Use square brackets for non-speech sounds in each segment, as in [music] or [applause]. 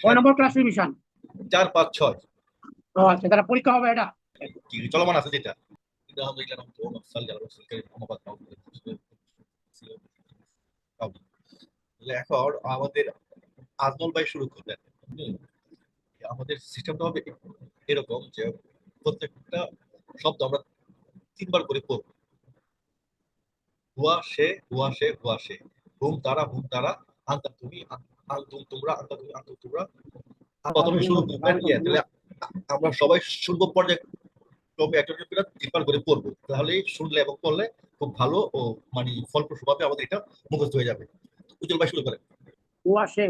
কয় নম্বর class revision চার পাঁচ ছয়। ও আচ্ছা তারা পরীক্ষা হবে এটা? কি চলমান আছে যেটা? এখন আমাদের আজমল ভাই শুরু করলেন। আমাদের সিস্টেমটা হবে এরকম যে প্রত্যেকটা শব্দ আমরা তিনবার করে পড়ব। হুয়া সে হুয়া সে হুয়া সে। হুম তারা হুম তারা আন্তা তুমি আন্তুম তোমরা আন্তা আন্তুম তোমরা প্রথমে শুরু করবেন আমরা সবাই শুনব পর্যায়ে তিনবার করে পড়ব। তাহলে শুনলে এবং পড়লে খুব ভালো ও মানে ফলপ্রসূভাবে আমাদের এটা মুখস্থ হয়ে যাবে। উজ্জ্বল ভাই শুরু করেন। সে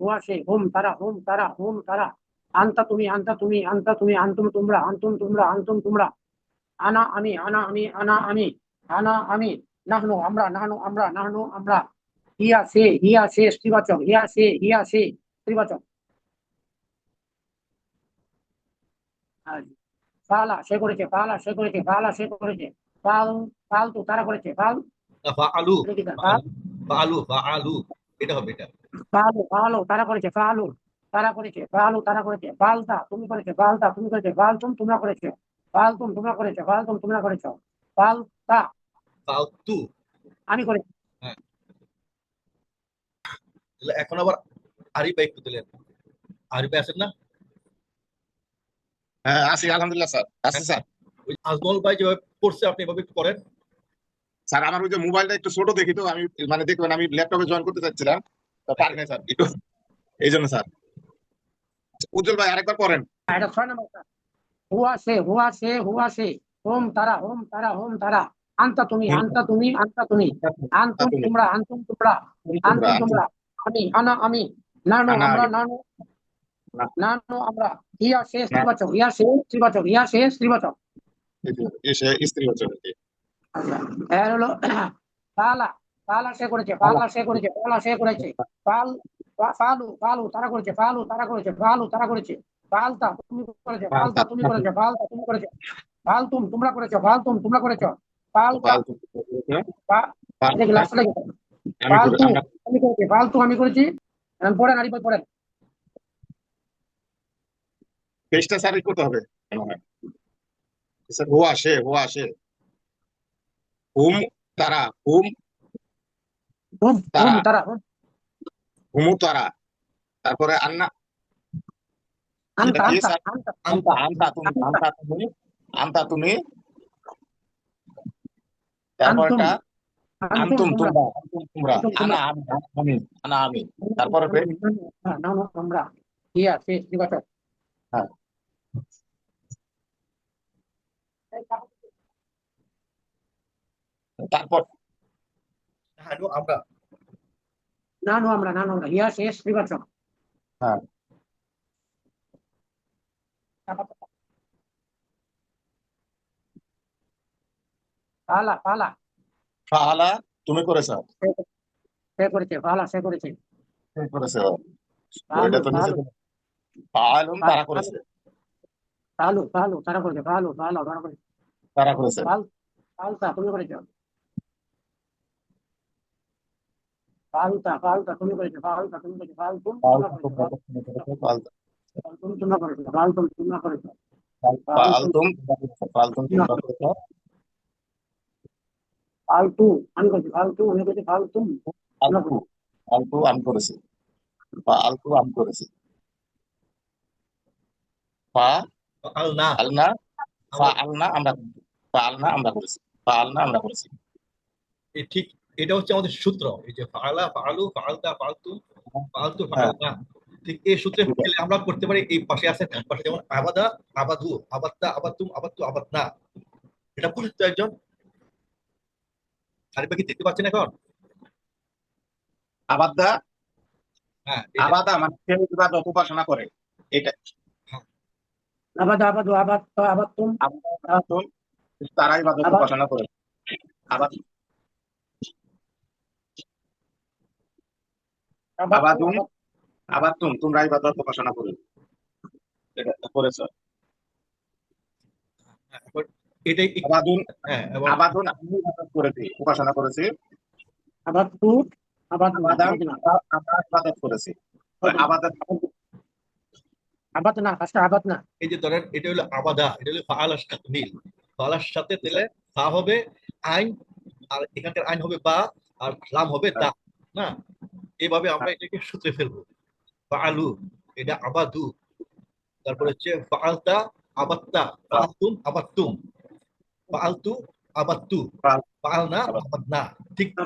হুয়া সে হুম তারা হুম তারা হুম তারা। আন্তা তুমি আন্তা তুমি আন্তা তুমি আন্তুম তোমরা আন্তুম তোমরা আন্তুম তোমরা। আনা আমি আনা আমি আনা আমি আনা আমি। নাহনু আমরা নাহনু আমরা নাহনু আমরা। হিয়া সে হিয়া সে স্ত্রীবাচক হিয়া সে হিয়া সে স্ত্রীবাচক পালা সে করেছে পালা সে করেছে পালা সে করেছে পাল পাল তো তারা করেছে পাল এটা হবে এটা ফালু ফালু তারা করেছে ফালু তারা করেছে ফালু তারা করেছে ফালতা তুমি করেছে ফালতা তুমি করেছে ফালতুম তোমরা করেছে ফালতুম তোমরা করেছে ফালতুম তোমরা করেছ ফালতা ফালতু আমি করেছি এখন আবার আরিফ ভাই একটু দিলেন। আরিফ ভাই আছেন না? হ্যাঁ আছি আলহামদুলিল্লাহ স্যার। আছি স্যার। ওই আজমল ভাই যেভাবে পড়ছে আপনি এভাবে একটু করেন। স্যার আমার ওই যে মোবাইলটা একটু ছোট দেখি তো আমি মানে দেখবেন আমি ল্যাপটপে জয়েন করতে চাচ্ছিলাম। তো পারি না স্যার। একটু এই জন্য স্যার। উজ্জ্বল ভাই আরেকবার পড়েন এটা ছয় নম্বর স্যার। হুয়া সে হুয়া সে হুয়া সে হোম তারা হোম তারা হোম তারা। আন্তা তুমি আন্তা তুমি আন্তা তুমি। আন্তুম তোমরা আন্তুম তোমরা। আন্তুম তোমরা। আমি আনা আমি নানু আমরা আমি। নানু। না। আমরা হিয়া সে স্ত্রীবাচক হিয়া সে স্ত্রীবাচক হিয়া সে স্ত্রীবাচক আচ্ছা এর হলো [clears throat] পালা পালা সে করেছে পালা সে করেছে পালা সে করেছে। পাল পালু পালু তারা করেছে পালু তারা করেছে পালু তারা করেছে। পালতা তুমি করেছে পালতা তুমি করেছে পালতা তুমি করেছে। পালতুম তোমরা করেছ পালতুম তোমরা করেছ। পালতা পালতু আমি করেছি আমি পড়েন আরিফ ভাই পড়েন। পেজটা করতে হবে। স্যার হুয়া সে হুয়া সে হুম তারা হুম হুম তারা। হুম তারা হুম। তারা। তারপরে আন্না। আন্তা তুমি আন্তা তুমি আন্তা তুমি তারপর আন্তুম, এটা আন্তুম আন্তুম তোমরা তোমরা আন্তুম তোমরা আন্তুম আনা তোমরা। আমি আমি আনা আমি তারপরে ফের? হ্যাঁ, নানু আমরা হিয়া সে স্ত্রীবাচক হ্যাঁ। তারপর নানু আমরা নানু আমরা নানু আমরা হিয়া সে স্ত্রীবাচক হ্যাঁ। পালা পালা ফালা তুমি করেছ? সে করেছে পালা সে করেছে। তুমি করেছ ওইটা তো নিচে ফালুন তারা করেছে। পালু পালু তারা করেছে পালু পালু তারা করেছে। তারা করেছে। পাল পালতা তুমি করেছ। পালতা পালতা তুমি করেছ পালতা তুমি করেছ পালতুম তোমরা করেছ পালতুম তোমরা করেছ। পালতুম তোমরা করেছ ফালতুম তোমরা করেছ। পালতু আমি করেছি পালতু আমি করেছি পালতুম ফালতু ফালতু আমি করেছি। ফালতু আমি করেছি। ফা আল না আলনা ফা আলনা আমরা ফা আলনা আমরা করেছি। ফা আলনা আমরা করেছি। ঠিক এটা হচ্ছে আমাদের সূত্র। এই যে ফালা ফালু ফালতা ফালতু ফালতু ফালতা ঠিক এই সূত্রে ফেলে আমরা করতে পারি এই পাশে আছে ডান পাশে যেমন আবাদা আবাদু আবাদ্দা আবাতুম আবাত্তু আবাদনা এটা বলে তো আরে কি দেখতে পাচ্ছেন এখন? আবাদা? হ্যাঁ আবাদা মানে ইবাদত উপাসনা করে এটা। আবাদ আবাদ আবাদ আবাতুম আবাদা তারা ইবাদত উপাসনা করে। আবাদ আবাদুম আবাদতুম তোমরা ইবাদত উপাসনা করে। এটা করেছ। এখন এটাই হ্যাঁ এবং আমি করেছি উপাসনা করেছি। আবাদ তু করেছি। আবাদত না ফার্স্ট আবাদ না। এই যে ধরেন এটা হলো আবাদা এটা হলো সাথে দিলে ফা হবে আইন আর এখানকার আইন হবে বা আর লাম হবে দা না? এভাবে আমরা এটাকে সূত্রে ফেলব। ফাআলু এটা আবাদু। তারপরে হচ্ছে ফাআলতা আবাত্তা ফাআলতুম আবাত্তুম। ফাআলতু আবাত্তু ফাআল- ফাআলনা আবাদনা ঠিক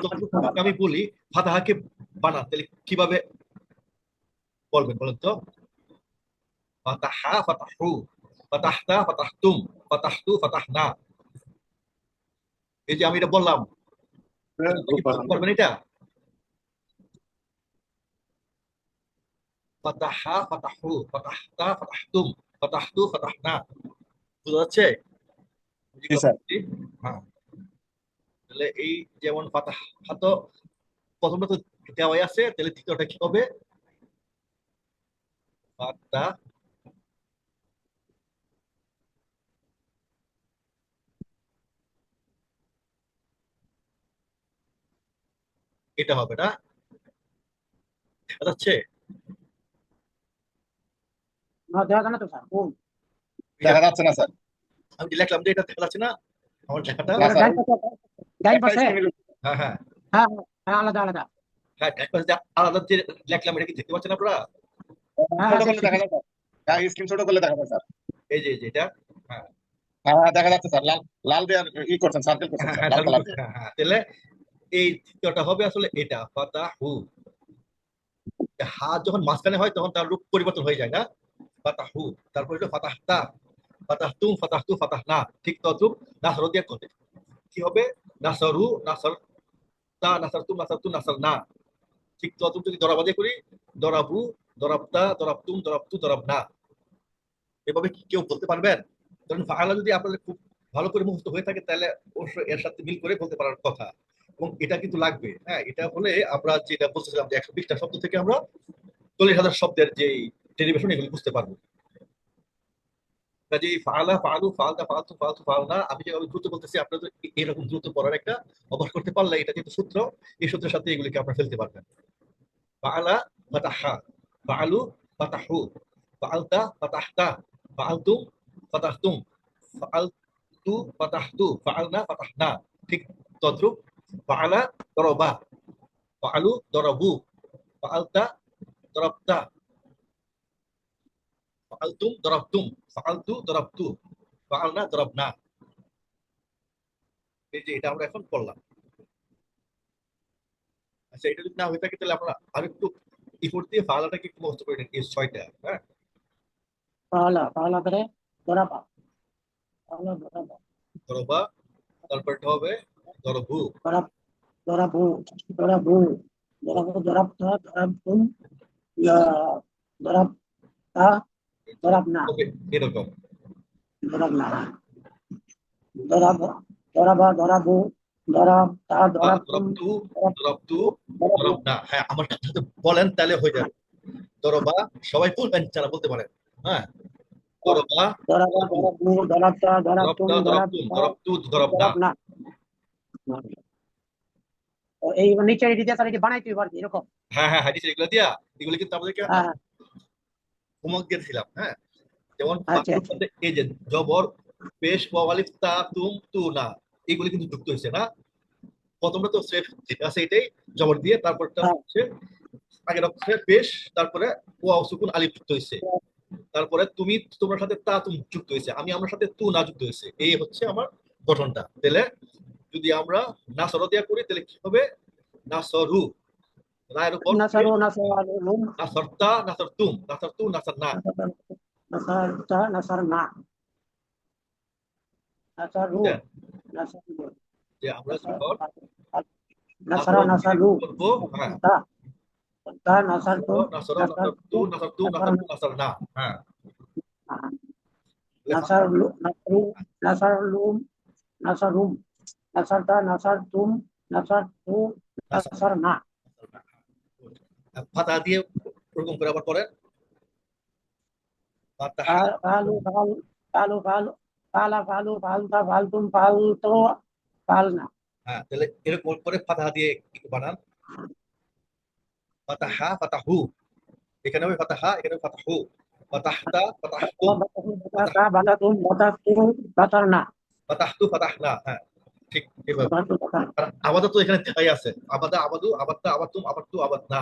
আমি বলি ফাতাহাকে বানান। তাহলে কীভাবে বলবেন বলেন তো? ফাতাহা ফাতাহু ফাতাহতা ফাতাহতুম ফাতাহতু ফাতাহনা। এই যে আমি এটা বললাম। কি পারবেন এটা? ফাতাহা ফাতাহু ফাতাহতা ফাতাহতুম ফাতাহতু ফাতাহনা। বুঝা যাচ্ছে। হ্যাঁ তাহলে এই যেমন ফাতাহা তো প্রথমটা তো দেওয়াই আছে তাহলে দ্বিতীয়টা কি হবে? ফাতা। এটা হবে না। দেখা যাচ্ছে? না দেখা যায় না তো স্যার। কোন দেখা যাচ্ছে না স্যার। আমি লিখলাম যে এটা দেখা যাচ্ছে না। আমার লেখাটা না, ডাইন পাশে হ্যাঁ হ্যাঁ। হ্যাঁ হ্যাঁ আলাদা আলাদা। হ্যাঁ পাশে আলাদা যে লিখলাম এটা কি দেখতে পাচ্ছেন আপনারা? হ্যাঁ, করলে দেখা যায় স্যার। হ্যাঁ এই যে এটা? হ্যাঁ। দেখা যাচ্ছে স্যার। লাল লাল দিয়ে ই করছেন সার্কেল করছেন হ্যাঁ, হ্যাঁ, লাল কালার হ্যাঁ, হ্যাঁ, তাহলে এই তৃতীয়টা হবে আসলে এটা ফাতাহু। হাত যখন মাঝখানে হয় তখন তার রূপ পরিবর্তন হয়ে যায় না? ফাতাহু। তারপর হলো ফাতাহতা ফাতাহতুম ফাতাহতু, ফাতাহনা। ঠিক নাসর দিয়ে কি হবে? নাসরু, নাসর তা নাসরনা ঠিক যদি দরাবা করি, দরাবু দরাবতা দরাবতুম দরাবতু দরাবনা এভাবে কি কেউ বলতে পারবেন? ধরুন, ফাআলা যদি আপনাদের খুব ভালো করে মুহূর্ত হয়ে থাকে, তাহলে অবশ্যই এর সাথে মিল করে বলতে পারার কথা। এবং এটা কিন্তু লাগবে। হ্যাঁ এটা হলে আমরা যেটা বলতেছিলাম যে একশো বিশটা শব্দ থেকে আমরা চল্লিশ হাজার শব্দের যে ডেরিভেশন এগুলি বুঝতে পারব। কাজে ফাআলা ফাআলু ফাআলতা ফাআলতু ফাআলতু ফাআলনা আমি যেভাবে দ্রুত বলতেছি, আপনারা তো এরকম দ্রুত পড়ার একটা অভ্যাস করতে পারলে এটা যেহেতু সূত্র। এই সূত্রের সাথে এগুলিকে আপনারা ফেলতে পারবেন। ফাআলা ফাতাহা ফাআলু ফাতাহু ফাআলতা ফাতাহতা ফাআলতুম ফাতাহতুম ফাআলতু ফাতাহতু ফাআলনা ফাতাহনা। ঠিক তদ্রুপ ফাআলা দরবা ফাআলু দরাবু ফাআলতা দরাবতা। ফাআলতুম দরাবতুম ফাআলতু দরাবতু ফাআলনা দরাবনা এই যে এটা আমরা এখন করলাম। আচ্ছা এটা যদি না হয়ে থাকে তাহলে আমরা আরেকটু ইফোর্ট দিয়ে ফাআলাটাকে একটু মুখস্থ করে নিন এই ছয়টা হ্যাঁ? পালা পালা করে দরাবা পালা দরাবা দরবা তারপরটা হবে দরবু দরাবু দরাবু দরাবু দরাবতা দরাবতুম ইয়া দরাবতা এরকম। দরাব দরাবা দরাবু দরবতু দরবতু হ্যাঁ আমার সাথে বলেন তাহলে হয়ে যাবে। দরবা সবাই বলবেন যারা বলতে পারেন। হ্যাঁ দরবা দরাবা দরাবু দরাবতা দরবতা দরাবতা এই নিচে এটি দিয়ে তার এটি বানাইতে পারবে এরকম? হ্যাঁ হ্যাঁ হাদিস এগুলো দিয়া এগুলো কিন্তু আমাদেরকে হ্যাঁ। হোমওয়ার্ক দিয়েছিলাম হ্যাঁ? যেমন আচ্ছা, সাথে এই যে জবর পেশ ওয়ালিফ তা তুম তু না এগুলি কিন্তু যুক্ত হয়েছে না? প্রথমটা তো সেফ আছে এটাই জবর দিয়ে তারপরটা হ্যাঁ। হচ্ছে আগের অক্ষরে পেশ তারপরে ওয়া সুকুন আলিফ যুক্ত হয়েছে। তারপরে তুমি তোমার সাথে তা তুম যুক্ত হয়েছে আমি আমার সাথে তু না যুক্ত হয়েছে এই হচ্ছে আমার গঠনটা। তাহলে যদি আমরা নাসর দিয়া করি তাহলে কি হবে? নাসরু। রায়ের উপর নাসারু নাসারুম নাসরতা নাসরতুম নাসরতু নাসরনা নাসারতা নাসারনা নাসারু হ্যাঁ। নাসারু যে আমরা যখন নাসারা নাসারু করব হ্যাঁ তা তা নাসারতু নাসরা নাসরতু নাসরতু নাসরতু নাসরনা হ্যাঁ নাসারু নাসারু নাসারুম নাসারুম নাসারতা নাসারতুম নাসারতু নাসারনা ফাতা দিয়ে ওরকম করে আবার পরে? ফাতাহা ফালু ফালু ফালু ফালু ফালা ফালু ফালতা ফালতুম ফালতো ফালনা হ্যাঁ তাহলে এরকম করে ফাতাহা দিয়ে বানান। ফাতাহা ফাতাহু এখানে হবে ফাতাহা এখানে হবে ফাতাহু ফাতাহতা ফাতাহতুম বাতাতা বাতাতুম বাতাতুম ফাতাহতু ফাতাহনা হ্যাঁ ঠিক এভাবে। বাতাতু আবাদা তো এখানে দেখাই আছে। আবাদা আবাদু আবাদা আবাতুম আবাদতু আবাদনা।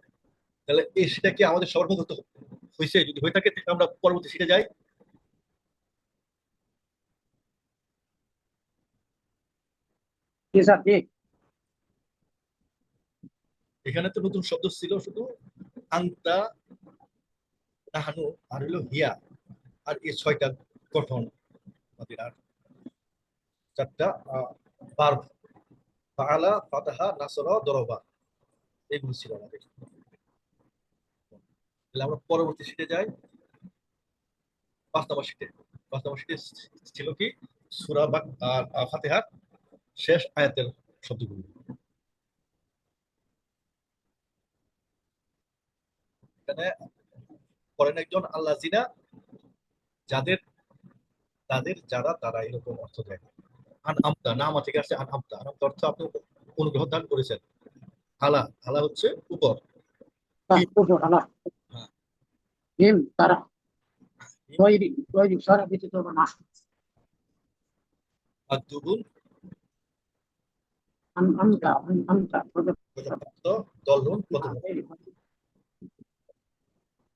তাহলে এই সেটাকে আমাদের সবার মধ্যে হয়েছে যদি হয়ে থাকে আমরা পরবর্তী শিখে যাই। এখানে তো নতুন শব্দ ছিল শুধু আর হইল হিয়া। আর এই ছয়টা গঠন আমাদের আর। চারটা পার্ব ফাহালা ফাতাহা নাসরা দরবার এগুলো ছিল আমাদের। তাহলে আমরা পরবর্তী শিখে যাই। পাঁচ নম্বর শিখে পাঁচ নম্বর শিখে ছিল কি? সুরা বা আর ফাতিহার শেষ আয়াতের শব্দগুলো। এখানে একজন আল্লাহ জিনা, যাদের তাদের যারা, তারা এরকম অর্থ দেয়। আন আমতা, নামা থেকে আসছে আন আমতা। আন আমতা অর্থ আপনি অনুগ্রহ দান করেছেন। আলা আলা হচ্ছে উপর। أبدو على هم ترى ويري ويري صار بيتو بنا আদুবুন أم أنت أم أنت প্রজাপ্রাপ্ত দলন প্রতিভা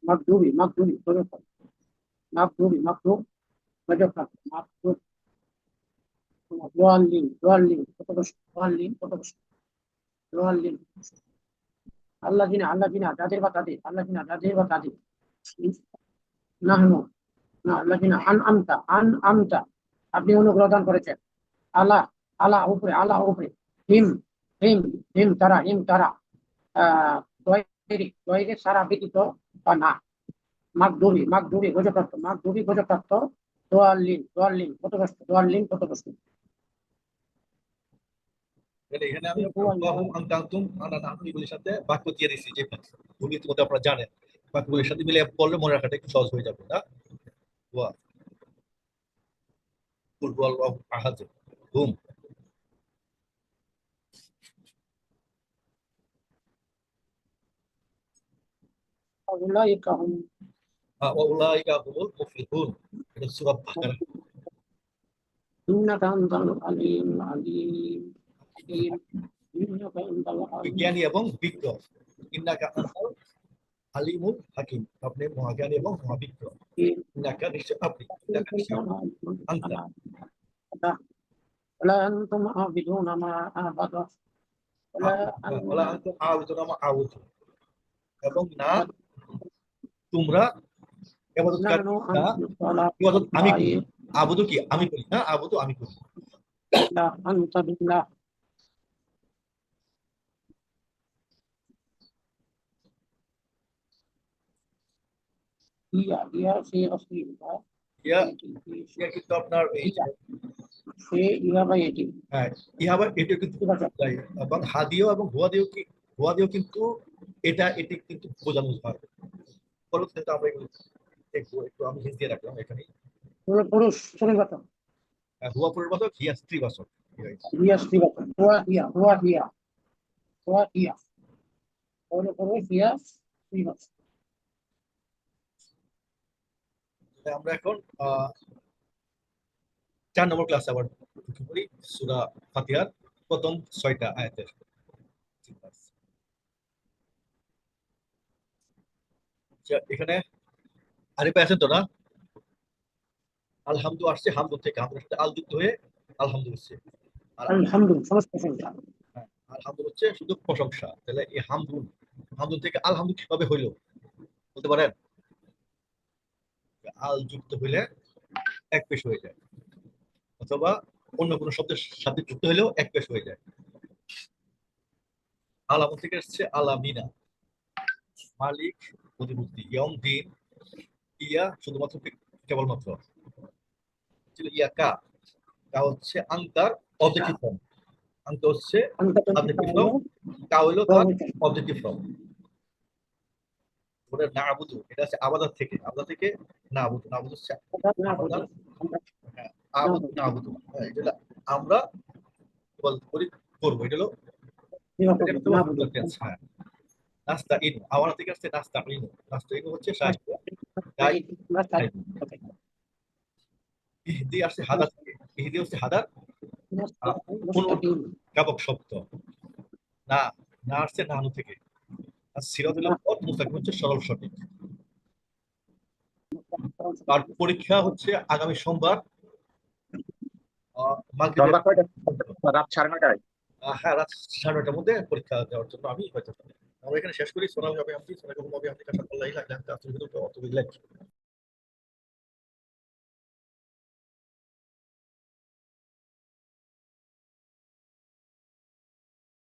مكتوبي مكتوبي مكتوبي مكتوب وجهك مكتوب ضالين ضالين كتبش ضالين كتبش ضالين الذين الذين যাদের বা তাদের الذين যাদের বা তাদের আপনি অনুগ্রহ দান করেছেন। আল্লাহ আল্লাহ উপরে আল্লাহ উপরে। হিম হিম হিম তারা হিম তারা। সারা ব্যতীত বা না। মাঘ মাকদুবি মাঘ মাকদুবি গজপ্রাপ্ত মাঘ দোয়াল্লিন কতগ্রস্ত আমি জানেন। বাক্যগুলির সাথে মিলে পড়লে মনে রাখাটা একটু সহজ হয়ে যাবে না ওয়া কুল হুয়াল্লাহু আহাদ হুম أولئك هم ওয়া উলাইকা হুমুল মুফলিহুন এটা সূরা বাকারা إنك أنت العليم العليم الحكيم إنك أنت العليم বিজ্ঞানী এবং বিজ্ঞ ইন্নাকা আনতাল আলিমুল হাকিম আপনি মহাজ্ঞানী এবং মহাবিজ্ঞ الحكيم ইন্নাকা নিশ্চয় আপনি ইন্নাকা নিশ্চয় أنت. ولا أنتم عابدون ما أعبد ولا ওলা আনতুম আউযুনা মা আউযু এবং না তোমরা ইবাদত نحن أنتم ولا ইবাদত আমি করি আবুদু কি আমি করি না আবুদু আমি করি সে অশ্রী ইয়া ইয়া কিন্তু আপনার এই সে ইহা বা এটি হ্যাঁ ইহা বা এটিও কিন্তু এবং হাদিও এবং হুয়া দিয়েও কি হুয়া দিয়েও কিন্তু এটা এটি কিন্তু বোঝানো হয়। বলো সেটা আমরা একটু একটু আমি হিস দিয়ে রাখলাম এখানে। পুরুষ শ্রেণীবাচক হ্যাঁ, হুয়া পুরুষবাচক হিয়া স্ত্রীবাচক হিয়া স্ত্রীবাচক হুয়া হিয়া হুয়া হিয়া। হুয়া হিয়া। পুরুষ হিয়া স্ত্রীবাচক আমরা এখন চার নম্বর ক্লাসে আবার ঢুকে পড়ি সুরা ফাতিহার প্রথম ছয়টা আয়াতের। আচ্ছা, এখানে আরিফা আছেন তো না? আলহামদু আসছে হামদুল থেকে হামদুর সাথে আল যুক্ত হয়ে আলহামদু হচ্ছে। আলহামদু হচ্ছে শুধু প্রশংসা তাহলে এই হামদুল হামদুল থেকে আলহামদু কীভাবে হইল? বলতে পারেন? আল যুক্ত হইলে এক পেশ হয়ে যায়। অথবা অন্য কোনো শব্দের সাথে যুক্ত হলেও এক পেশ হয়ে যায়। আলামত থেকে এসছে আলামিনা মালিক প্রতিমূর্তি ইয়ম দিন। ইয়া শুধুমাত্র কেবলমাত্র। ইয়া কা কা হচ্ছে আঙ্কার অবজেক্টিভ ফর্ম আঙ্কা হচ্ছে Objective form? কা হলো তার অবজেক্টিভ ফর্ম ওটা না আবুদু এটা হচ্ছে আবাদার থেকে। থেকে না আবুদু না আবুদু আবুদু না আবুদু হ্যাঁ এটা আমরা করি করব। এটা হলো হ্যাঁ। নাস্তা ইনু আমার থেকে আসছে নাস্তা ইনু। নাস্তা ইনু হচ্ছে সাহায্য ইহদি আসছে হাদার থেকে। ইহদি হচ্ছে হাদার। কাবক শব্দ। না না আসছে নানু থেকে। আর সিরাতুল পথ মুস্তাকিম হচ্ছে সরল সঠিক তার পরীক্ষা হচ্ছে আগামী সোমবার? রাত সাড়ে নটায় হ্যাঁ রাত সাড়ে নটার মধ্যে পরীক্ষা দেওয়ার জন্য আমি হয়তো আমরা এখানে শেষ করি সোনা যাবে আমি সোনাল হবে আপনি কাছে আল্লাহ ইলাহা ইল্লা আসলে কিন্তু অত